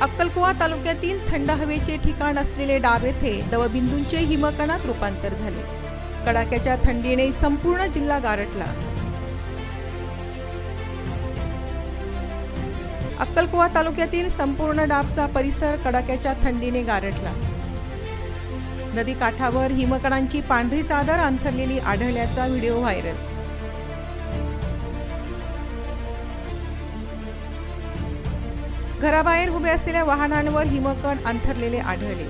अक्कलकुवा तालुक्यातील थंड हवेचे ठिकाण असलेले डाब येथे दवबिंदूंचे हिमकणात रूपांतर झाले. कडाक्याच्या थंडीने संपूर्ण जिल्हा गारठला. अक्कलकुवा तालुक्यातील संपूर्ण डाबचा परिसर कडाक्याच्या थंडीने गारठला. नदी काठावर हिमकणांची पांढरी चादर अंथरलेली आढळल्याचा व्हिडिओ व्हायरल. घराबाहेर उभे असलेल्या वाहनांवर हिमकण अंथरलेले आढळले.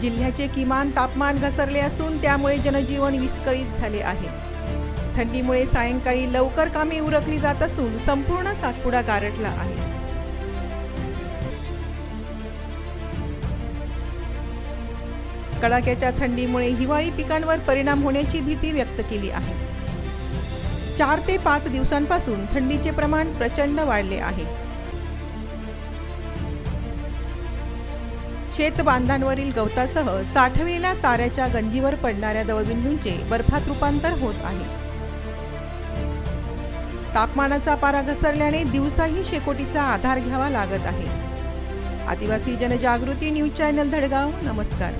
जिल्ह्याचे किमान तापमान घसरले असून त्यामुळे जनजीवन विस्कळीत झाले आहे. थंडीमुळे सायंकाळी लवकर कामे उरकली जात असून संपूर्ण सातपुडा गारटला आहे. कडाक्याच्या थंडीमुळे हिवाळी पिकांवर परिणाम होण्याची भीती व्यक्त केली आहे. चार ते पाच दिवसांपासून थंडीचे प्रमाण प्रचंड वाढले आहे. शेतबांधांवरील गवतासह साठवलेल्या चाऱ्याच्या गंजीवर पडणाऱ्या दवबिंदूंचे बर्फात रूपांतर होत आहे. तापमानाचा पारा घसरल्याने दिवसाही शेकोटीचा आधार घ्यावा लागत आहे. आदिवासी जनजागृती न्यूज चॅनल धडगाव नमस्कार.